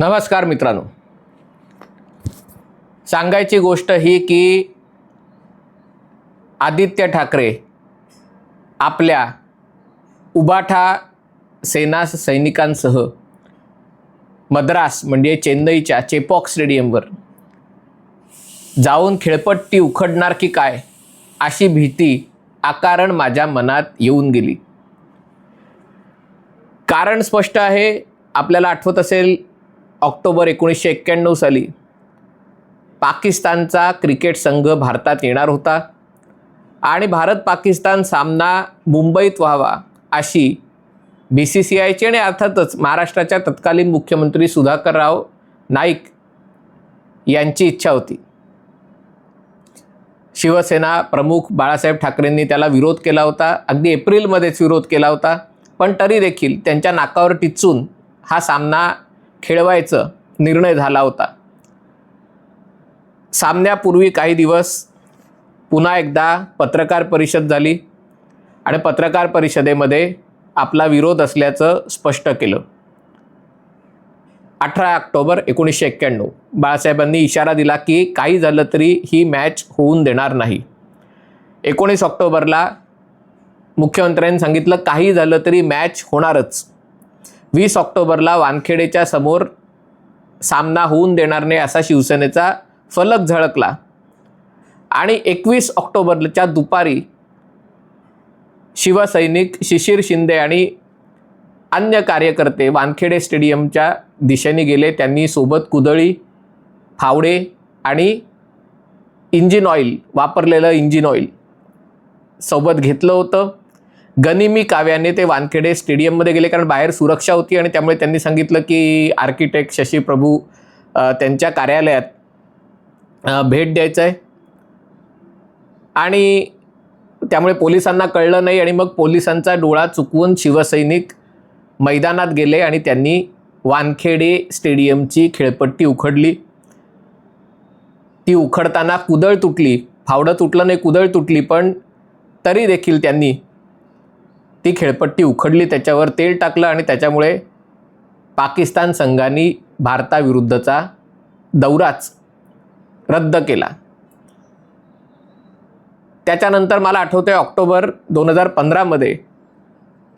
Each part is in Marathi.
नमस्कार मित्रांनो. सांगायची गोष्ट ही की आदित्य ठाकरे आपल्या उबाठा सेना सैनिकांसह मद्रास म्हणजे चेन्नईच्या चेपॉक स्टेडियमवर जाऊन खेळपट्टी उखडणार की काय? अशी भीती आकारण माझ्या मनात येऊन गेली. कारण स्पष्ट आहे आपल्याला आठवत असेल ऑक्टोबर एकोणीसशे एक्क्याण्णव साली पाकिस्तानचा क्रिकेट संघ भारतात येणार होता आणि भारत पाकिस्तान सामना मुंबईत व्हावा अशी बी सी सी आयची आणि अर्थातच महाराष्ट्राच्या तत्कालीन मुख्यमंत्री सुधाकरराव नाईक यांची इच्छा होती. शिवसेना प्रमुख बाळासाहेब ठाकरेंनी त्याला विरोध केला होता. अगदी एप्रिलमध्येच विरोध केला होता. पण तरी देखील त्यांच्या नाकावर टिचून हा सामना खेळवायचं निर्णय झाला होता. सामन्यापूर्वी काही दिवस पुन्हा एकदा पत्रकार परिषद झाली. आणि पत्रकार परिषदेमध्ये आपला विरोध असल्याचं स्पष्ट केलं. अठरा ऑक्टोबर एकोणीसशे एक्क्याण्णव. बाळासाहेबांनी इशारा दिला की काही झालं तरी ही मॅच होऊन देणार नाही. एकोणीस ऑक्टोबरला मुख्यमंत्र्यांनी सांगितलं काही झालं तरी मॅच होणारच. वीस ऑक्टोबरला वानखेडेच्या समोर सामना होऊन देणार नाही असा शिवसेनेचा फलक झळकला. आणि एकवीस ऑक्टोबरच्या दुपारी शिवसैनिक शिशिर शिंदे आणि अन्य कार्यकर्ते वानखेडे स्टेडियमच्या दिशेने गेले. त्यांनी सोबत कुदळी फावडे आणि इंजिन ऑइल वापरलेलं इंजिन ऑइल सोबत घेतलं होतं. गनिमी काव्याने ते वानखेडे स्टेडियममध्ये गेले कारण बाहेर सुरक्षा होती आणि त्यामुळे त्यांनी सांगितलं की आर्किटेक्ट शशी प्रभू त्यांच्या कार्यालयात भेट द्यायचं आहे आणि त्यामुळे पोलिसांना कळलं नाही आणि मग पोलिसांचा डोळा चुकवून शिवसैनिक मैदानात गेले आणि त्यांनी वानखेडे स्टेडियमची खेळपट्टी उखडली. ती उखडताना कुदळ तुटली. फावडं तुटलं नाही कुदळ तुटली पण तरी देखील त्यांनी ती खेळपट्टी उखडली. त्याच्यावर तेल टाकलं आणि त्याच्यामुळे पाकिस्तान संघाने भारताविरुद्धचा दौराच रद्द केला. त्याच्यानंतर मला आठवतं आहे ऑक्टोबर दोन हजार पंधरामध्ये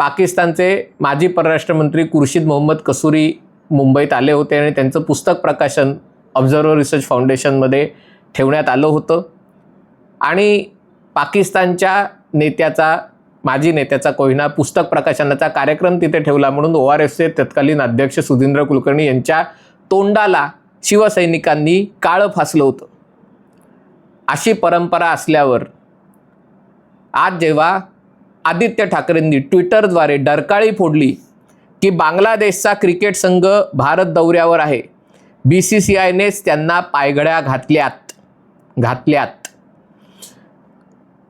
पाकिस्तानचे माजी परराष्ट्रमंत्री खुर्शीद मोहम्मद कसुरी मुंबईत आले होते आणि त्यांचं पुस्तक प्रकाशन ऑब्झर्वर रिसर्च फाउंडेशनमध्ये ठेवण्यात आलं होतं. आणि पाकिस्तानच्या नेत्याचा माजी नेत्याचा कोहिना पुस्तक प्रकाशनाचा कार्यक्रम तिथे ठेवला म्हणून ओ आर एफचे तत्कालीन अध्यक्ष सुधींद्र कुलकर्णी यांच्या तोंडाला शिवसैनिकांनी काळं फासलं होतं. अशी परंपरा असल्यावर आज जेव्हा आदित्य ठाकरेंनी ट्विटरद्वारे डरकाळी फोडली की बांगलादेशचा क्रिकेट संघ भारत दौऱ्यावर आहे. बी सी सी आयनेच त्यांना पायघड्या घातल्यात. घातल्यात.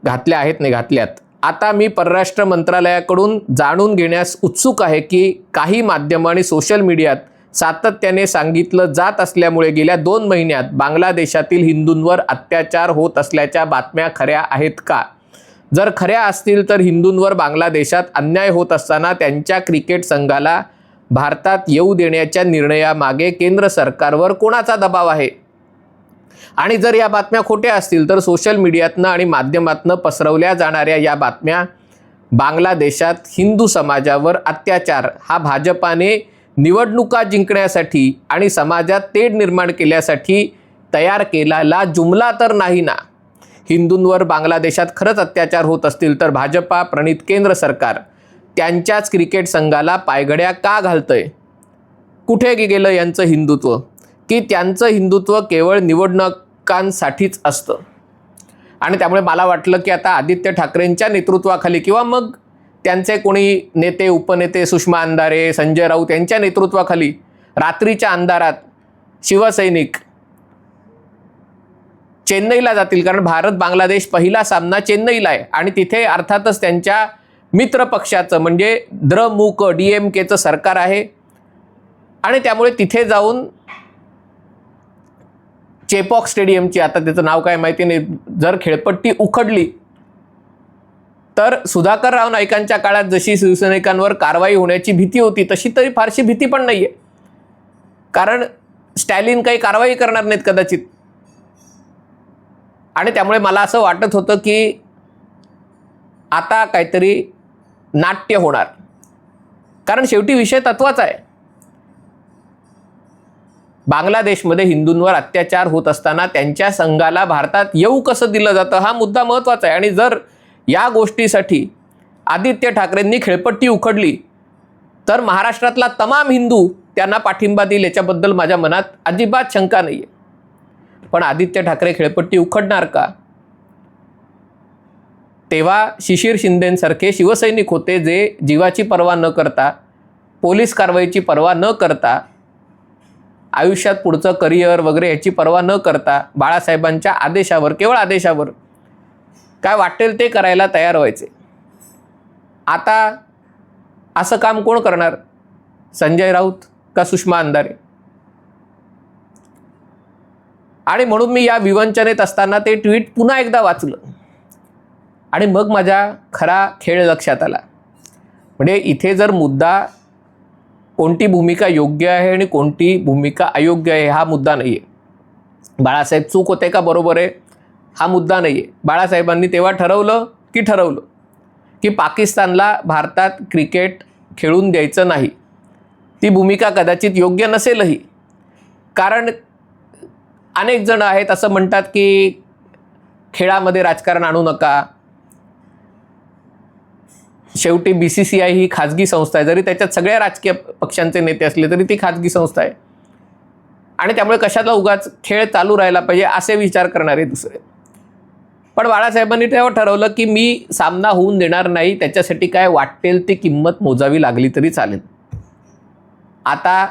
घातल्या आहेत नाही घातल्यात. आता मी परराष्ट्र मंत्रालयाकडून जाणून घेण्यास उत्सुक आहे की काही माध्यम आणि सोशल मीडियात सातत्याने सांगितलं जात असल्यामुळे गेल्या दोन महिन्यात बांगलादेशातील हिंदूंवर अत्याचार होत असल्याच्या बातम्या खऱ्या आहेत का? जर खऱ्या असतील तर हिंदूंवर बांगलादेशात अन्याय होत असताना त्यांच्या क्रिकेट संघाला भारतात येऊ देण्याच्या निर्णयामागे केंद्र सरकारवर कोणाचा दबाव आहे? आणि जर या बातम्या खोट्या असतील तर सोशल मीडियातनं आणि माध्यमातनं पसरवल्या जाणाऱ्या या बातम्या बांगलादेशात हिंदू समाजावर अत्याचार हा भाजपाने निवडणुका जिंकण्यासाठी आणि समाजात तेढ निर्माण केल्यासाठी तयार केलेला जुमला तर नाही ना? हिंदूंवर बांगलादेशात खरंच अत्याचार होत असतील तर भाजपा प्रणित केंद्र सरकार त्यांच्याच क्रिकेट संघाला पायघड्या का घालतंय? कुठे गेलं यांचं हिंदुत्व? की त्यांचं हिंदुत्व केवळ निवडणुकांसाठीच असतं? आणि त्यामुळे मला वाटलं की आता आदित्य ठाकरेंच्या नेतृत्वाखाली किंवा मग त्यांचे कोणी नेते उपनेते सुषमा अंधारे संजय राऊत यांच्या नेतृत्वाखाली रात्रीच्या अंधारात शिवसैनिक चेन्नईला जातील. कारण भारत बांगलादेश पहिला सामना चेन्नईला आहे. आणि तिथे अर्थातच त्यांच्या मित्र पक्षाचं म्हणजे द्रमुक डी एम केचं सरकार आहे. आणि त्यामुळे तिथे जाऊन चेपॉक स्टेडियमची आता त्याचं नाव काय माहिती नाही जर खेळपट्टी उखडली तर सुधाकर राव नाईकांच्या काळात जशी शिवसैनिकांवर कारवाई होण्याची भीती होती तशी तरी फारशी भीती पण नाही आहे कारण स्टॅलिन काही कारवाई करणार नाहीत कदाचित. आणि त्यामुळे मला असं वाटत होतं की आता काहीतरी नाट्य होणार. कारण शेवटी विषय तत्वाचा आहे. बांगलादेशमध्ये हिंदूंवर अत्याचार होत असताना त्यांच्या संघाला भारतात येऊ कसं दिलं जातं हा मुद्दा महत्त्वाचा आहे. आणि जर या गोष्टीसाठी आदित्य ठाकरेंनी खेळपट्टी उखडली तर महाराष्ट्रातला तमाम हिंदू त्यांना पाठिंबा देईल याच्याबद्दल माझ्या मनात अजिबात शंका नाही आहे पण आदित्य ठाकरे खेळपट्टी उखडणार का? तेव्हा शिशिर शिंदेंसारखे शिवसैनिक होते जे जीवाची पर्वा न करता पोलीस कारवाईची पर्वा न करता आयुष्यात पुढचं करिअर वगैरे याची पर्वा न करता बाळासाहेबांच्या आदेशावर केवळ आदेशावर. काय वाटेल ते करायला तयार व्हायचे. आता असं काम कोण करणार? संजय राऊत का सुषमा अंधारे? आणि म्हणून मी या विवंचनेत असताना ते ट्विट पुन्हा एकदा वाचलं. आणि मग माझ्या खरा खेळ लक्षात आला. म्हणजे इथे जर मुद्दा कोणती भूमिका योग्य आहे आणि कोणती भूमिका अयोग्य आहे हा मुद्दा नाही आहे बाळासाहेब चूक होते का बरोबर आहे? हा मुद्दा नाही आहे बाळासाहेबांनी तेव्हा ठरवलं की ठरवलं की पाकिस्तानला भारतात क्रिकेट खेळून द्यायचं नाही. ती भूमिका कदाचित योग्य नसेलही. कारण अनेक जण आहेत असं म्हणतात की खेळामध्ये राजकारण आणू नका. शेवटी बी सी सी आय ही खाजगी संस्था आहे. जरी त्याच्यात सगळ्या राजकीय पक्षांचे नेते असले तरी ती खाजगी संस्था आहे. आणि त्यामुळे कशाला उगाच खेळ चालू राहिला पाहिजे असे विचार करणारे दुसरे. पण बाळासाहेबांनी तेव्हा ठरवलं की मी सामना होऊन देणार नाही त्याच्यासाठी काय वाटेल ती किंमत मोजावी लागली तरी चालेल. आता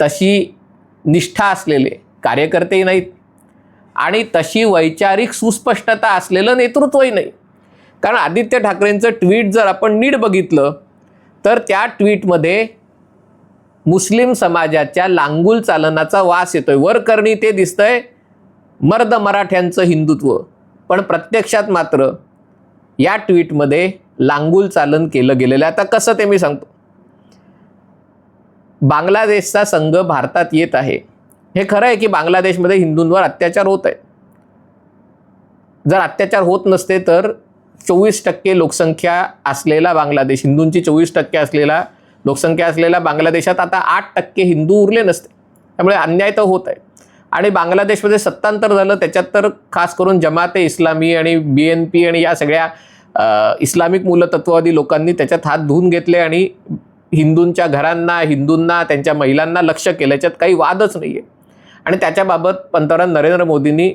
तशी निष्ठा असलेले कार्यकर्तेही नाहीत. आणि तशी वैचारिक सुस्पष्टता असलेलं नेतृत्वही नाही. कारण आदित्य ठाकरेंचं ट्विट जर आपण नीट बघितलं तर त्या ट्विटमध्ये मुस्लिम समाजाच्या लांगुल चालनाचा वास येतोय. वरकरणी ते दिसतंय मर्द मराठ्यांचं हिंदुत्व. पण प्रत्यक्षात मात्र या ट्विटमध्ये लांगुल चालन केलं गेलेलं आहे. आता कसं ते मी सांगतो. बांगलादेशचा संघ भारतात येत आहे. हे खरं आहे की बांगलादेशमध्ये हिंदूंवर अत्याचार होत आहे. जर अत्याचार होत नसते तर चोवीस टक्के लोकसंख्या असलेला बांगलादेश हिंदूंची चोवीस टक्के असलेला लोकसंख्या असलेला बांगलादेशात आता आठ टक्के हिंदू उरले नसते. त्यामुळे अन्याय तर होत आहे. आणि बांगलादेशमध्ये सत्तांतर झालं त्याच्यात तर खास करून जमाते इस्लामी आणि बी एन पी आणि या सगळ्या इस्लामिक मूलतत्ववादी लोकांनी त्याच्यात हात धुवून घेतले आणि हिंदूंच्या घरांना हिंदूंना त्यांच्या महिलांना लक्ष केलं. याच्यात काही वादच नाही आहे आणि त्याच्याबाबत पंतप्रधान नरेंद्र मोदींनी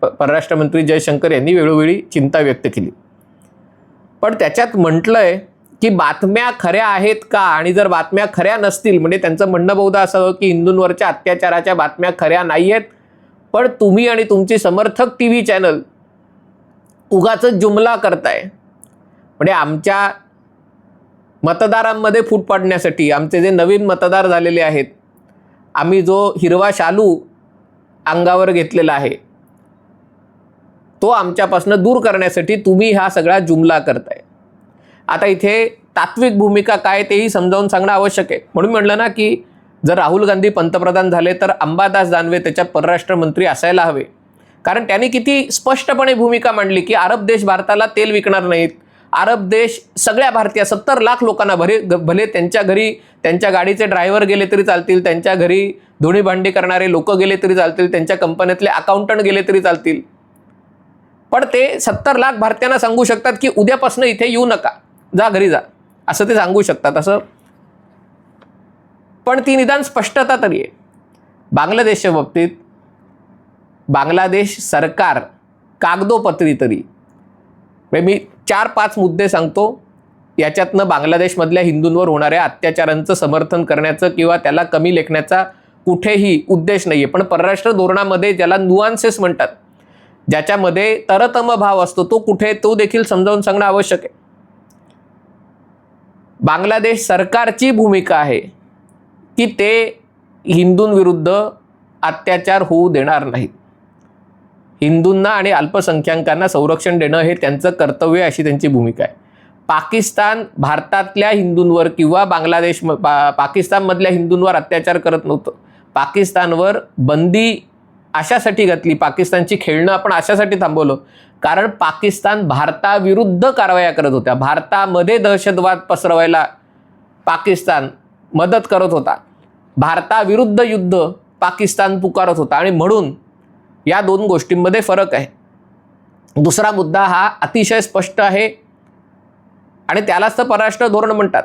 प- परराष्ट्र मंत्री जयशंकर यांनी वेळोवेळी चिंता व्यक्त केली. पण त्याच्यात म्हटलं आहे की बातम्या खऱ्या आहेत का? आणि जर बातम्या खऱ्या नसतील म्हणजे त्यांचं म्हणणं बहुधा असं की हिंदूंवरच्या अत्याचाराच्या बातम्या खऱ्या नाही आहेत पण तुम्ही आणि तुमची समर्थक टी व्ही चॅनल उगाच जुमला करताय. म्हणजे आमच्या मतदारांमध्ये फूट पाडण्यासाठी आमचे जे नवीन मतदार झालेले आहेत आम्ही जो हिरवा शालू अंगावर घेतलेला आहे. तो आमच्यापासून दूर करण्यासाठी तुम्ही हा सगळा जुमला करताय. आता इथे तात्विक भूमिका काय तेही समजावून सांगणं आवश्यक आहे. म्हणून म्हणलं ना की जर राहुल गांधी पंतप्रधान झाले तर अंबादास दानवे त्याच्यात परराष्ट्र मंत्री असायला हवे. कारण त्यांनी किती स्पष्टपणे भूमिका मांडली की अरब देश भारताला तेल विकणार नाहीत. अरब देश सगळ्या भारतीय सत्तर लाख लोकांना भरे भले त्यांच्या घरी त्यांच्या गाडीचे ड्रायव्हर गेले तरी चालतील त्यांच्या घरी धुणी भांडी करणारे लोक गेले तरी चालतील त्यांच्या कंपन्यातले अकाउंटंट गेले तरी चालतील. पण ते सत्तर लाख भारतीयांना सांगू शकतात की उद्यापासून इथे येऊ नका जा घरी जा असं ते सांगू शकतात असं. पण ती निदान स्पष्टता तरी आहे. बांगलादेशच्या बाबतीत बांगलादेश सरकार कागदोपत्री तरी. म्हणजे मी चार पाच मुद्दे सांगतो. याच्यातनं बांगलादेशमधल्या हिंदूंवर होणाऱ्या अत्याचारांचं समर्थन करण्याचं किंवा त्याला कमी लेखण्याचा कुठेही उद्देश नाही आहे पण परराष्ट्र धोरणामध्ये ज्याला नुआन्सेस म्हणतात ज्याच्यामध्ये तरतम भाव असतो तो कुठे तो देखील समजावून सांगणं आवश्यक आहे. बांगलादेश सरकारची भूमिका आहे की ते हिंदूंविरुद्ध अत्याचार होऊ देणार नाहीत. हिंदूंना आणि अल्पसंख्याकांना संरक्षण देणं हे त्यांचं कर्तव्य अशी त्यांची भूमिका आहे. पाकिस्तान भारतातल्या हिंदूंवर किंवा बांगलादेश पा पाकिस्तानमधल्या हिंदूंवर अत्याचार करत नव्हतं. पाकिस्तानवर बंदी अशासाठी घातली पाकिस्तानची खेळणं आपण अशासाठी थांबवलं. कारण पाकिस्तान भारताविरुद्ध कारवाया करत होत्या भारतामध्ये दहशतवाद पसरवायला पाकिस्तान मदत करत होता. भारताविरुद्ध युद्ध पाकिस्तान पुकारत होता आणि म्हणून या दोन गोष्टींमध्ये फरक आहे. दुसरा मुद्दा हा अतिशय स्पष्ट आहे आणि त्यालाच तर परराष्ट्र धोरण म्हणतात.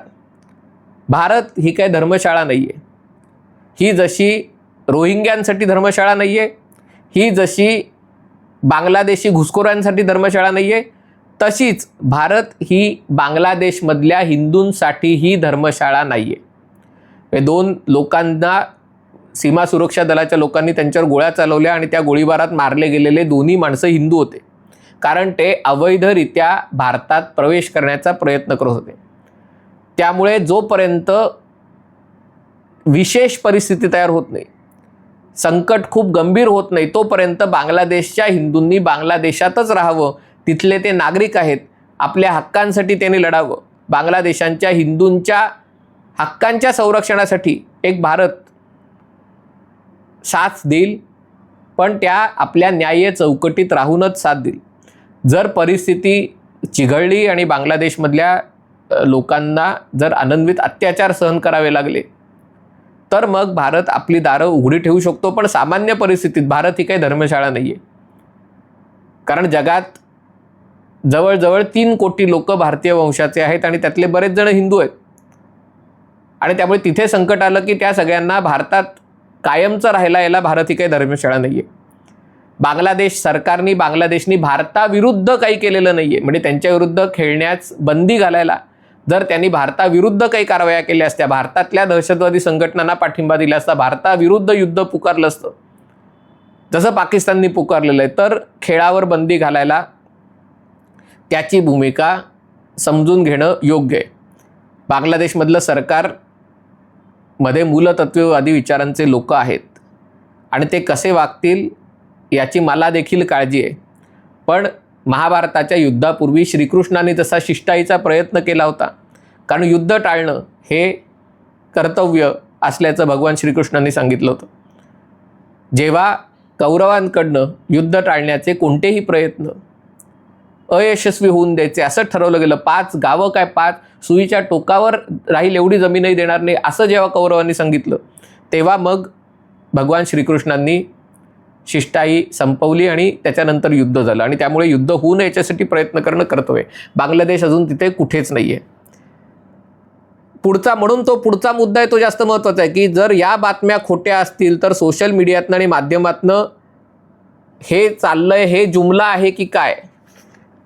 भारत ही काही धर्मशाळा नाही आहे ही जशी रोहिंग्यांसाठी धर्मशाळा नाही आहे ही जशी बांगलादेशी घुसखोरांसाठी धर्मशाळा नाही आहे तशीच भारत ही बांगलादेशमधल्या हिंदूंसाठी ही धर्मशाळा नाही आहे हे दोन लोकांना सीमा सुरक्षा दलाच्या लोकांनी त्यांच्यावर गोळ्या चालवल्या आणि त्या गोळीबारात मारले गेलेले दोन्ही माणसं हिंदू होते. कारण ते अवैधरित्या भारतात प्रवेश करण्याचा प्रयत्न करत होते. त्यामुळे जोपर्यंत विशेष परिस्थिती तयार होत नाही संकट खूप गंभीर होत नाही तोपर्यंत बांगलादेशच्या हिंदूंनी बांगलादेशातच राहावं. तिथले ते नागरिक आहेत आपल्या हक्कांसाठी त्यांनी लढावं. बांगलादेशांच्या हिंदूंच्या हक्कांच्या संरक्षणासाठी एक भारत साथ देईल पण त्या आपल्या न्याय चौकटीत राहूनच साथ देईल. जर परिस्थिती चिघळली आणि बांगलादेशमधल्या लोकांना जर आनंदवित अत्याचार सहन करावे लागले तर मग भारत आपली दारं उघडी ठेवू शकतो पण सामान्य परिस्थितीत भारत ही काही धर्मशाळा नाही आहे कारण जगात जवळजवळ तीन कोटी लोक भारतीय वंशाचे आहेत आणि त्यातले बरेच जण हिंदू आहेत. आणि त्यामुळे तिथे संकट आलं की त्या सगळ्यांना भारतात कायमचं राहायला याला भारत ही काही धर्मशाळा नाही आहे बांगलादेश सरकारनी बांगलादेशनी भारताविरुद्ध काही केलेलं नाही आहे म्हणजे त्यांच्याविरुद्ध खेळण्यास बंदी घालायला जर त्यांनी भारताविरुद्ध काही कारवाया केल्या असत्या भारतातल्या दहशतवादी संघटनांना पाठिंबा दिला असता भारताविरुद्ध युद्ध पुकारलं असतं. जसं पाकिस्ताननी पुकारलेलं आहे तर खेळावर बंदी घालायला त्याची भूमिका समजून घेणं योग्य आहे. बांगलादेशमधलं सरकार मध्ये मूलतत्ववादी विचारांचे लोक आहेत. आणि ते कसे वागतील याची मला देखील काळजी आहे. पण महाभारताच्या युद्धापूर्वी श्रीकृष्णाने तसा शिष्टाईचा प्रयत्न केला होता. कारण युद्ध टाळणं हे कर्तव्य असल्याचं भगवान श्रीकृष्णांनी सांगितलं होतं. जेव्हा कौरवांकडनं युद्ध टाळण्याचे कोणतेही प्रयत्न अयशस्वी होऊन द्यायचे. असं ठरवलं गेलं. पाच गावं काय? पाच सुईच्या टोकावर राहील एवढी जमीनही देणार नाही असं जेव्हा कौरवांनी सांगितलं तेव्हा मग भगवान श्रीकृष्णांनी शिष्टाई संपवली आणि त्याच्यानंतर युद्ध झालं. आणि त्यामुळे युद्ध होऊ नये याच्यासाठी प्रयत्न करणं कर्तव्य बांगलादेश अजून तिथे कुठेच नाही आहे पुढचा म्हणून तो पुढचा मुद्दा आहे तो जास्त महत्त्वाचा आहे की जर या बातम्या खोट्या असतील तर सोशल मीडियातनं आणि माध्यमातनं हे चाललंय हे जुमला आहे की काय?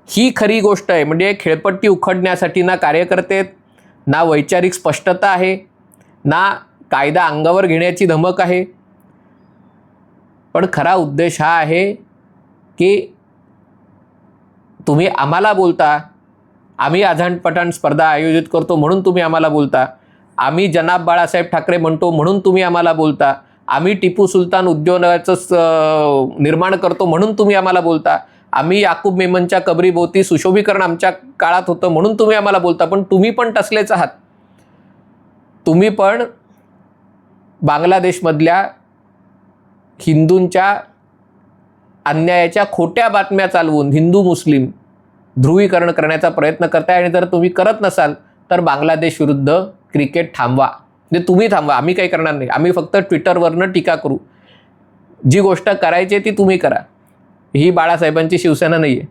ही खरी गोष्ट आहे. म्हणजे खेळपट्टी उखडण्यासाठी ना कार्यकर्ते आहेत, ना वैचारिक स्पष्टता आहे ना कायदा अंगावर घेण्याची धमक आहे. पण खरा उद्देश हा आहे की तुम्ही आम्हाला बोलता आम्ही आझाणपटाण स्पर्धा आयोजित करतो म्हणून तुम्ही आम्हाला बोलता आम्ही जनाब बाळासाहेब ठाकरे म्हणतो म्हणून तुम्ही आम्हाला बोलता आम्ही टिपू सुलतान उद्योगाचं निर्माण करतो म्हणून तुम्ही आम्हाला बोलता आम्ही याकूब मेमनच्या कबरीभोवती सुशोभीकरण आमच्या काळात होतं म्हणून तुम्ही आम्हाला बोलता पण तुम्ही पण टसलेच आहात. तुम्ही पण बांगलादेशमधल्या हिंदूंच्या अन्यायाच्या खोट्या बातम्या चालवून हिंदू मुस्लिम ध्रुवीकरण करण्याचा प्रयत्न करताय आणि जर तुम्ही करत नसाल तर बांगलादेश विरुद्ध क्रिकेट थांबवा. म्हणजे तुम्ही थांबवा आम्ही काही करणार नाही. आम्ही फक्त ट्विटरवरनं टीका करू. जी गोष्ट करायची आहे ती तुम्ही करा. ही बाळासाहेबांची शिवसेना नाही आहे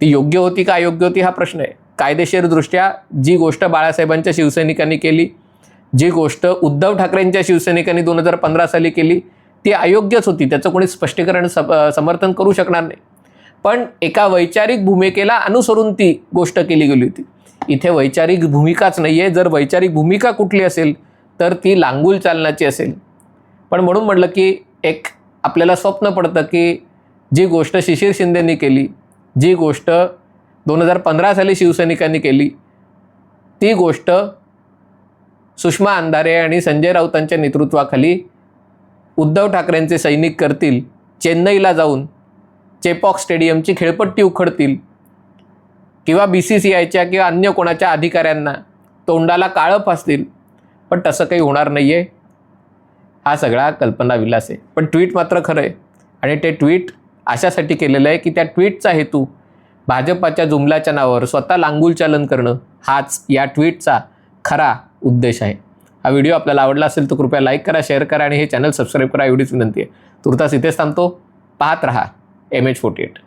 ती योग्य होती का अयोग्य होती हा प्रश्न आहे. कायदेशीरदृष्ट्या जी गोष्ट बाळासाहेबांच्या शिवसैनिकांनी केली जी गोष्ट उद्धव ठाकरेंच्या शिवसैनिकांनी दोन हजार पंधरा साली केली ती अयोग्यच होती. त्याचं कोणी स्पष्टीकरण सप समर्थन करू शकणार नाही. पण एका वैचारिक भूमिकेला अनुसरून ती गोष्ट केली गेली होती. इथे वैचारिक भूमिकाच नाही आहे जर वैचारिक भूमिका कुठली असेल तर ती लांगूल चालनाची असेल. पण म्हणून म्हटलं की एक आपल्याला स्वप्न पडतं की जी गोष्ट शिशिर शिंदेनी केली जी गोष्ट दोन हजार पंधरा साली शिवसैनिकांनी केली ती गोष्ट सुषमा अंधारे आणि संजय राऊतांच्या नेतृत्वाखाली उद्धव ठाकरेंचे सैनिक करतील चेन्नईला जाऊन चेपॉक स्टेडियमची खेळपट्टी उखडतील किंवा बी सी सी आयच्या किंवा अन्य कोणाच्या अधिकाऱ्यांना तोंडाला काळं फासतील. पण तसं काही होणार नाही आहे हा सगळा कल्पनाविलास आहे. पण ट्विट मात्र खरं आहे. आणि ते ट्विट अशासाठी केलेलं आहे की त्या ट्विटचा हेतू भाजपाच्या जुमलाच्या नावावर स्वतः लांगुलचालन करणं हाच या ट्विटचा खरा उद्देश आहे. हा व्हिडिओ आपल्याला आवडला असेल तर कृपया लाईक करा शेअर करा आणि हे चॅनल सबस्क्राईब करा एवढीच विनंती आहे. तुर्तास इथेच थांबतो. पाहत रहा एम एच फोर्टी एट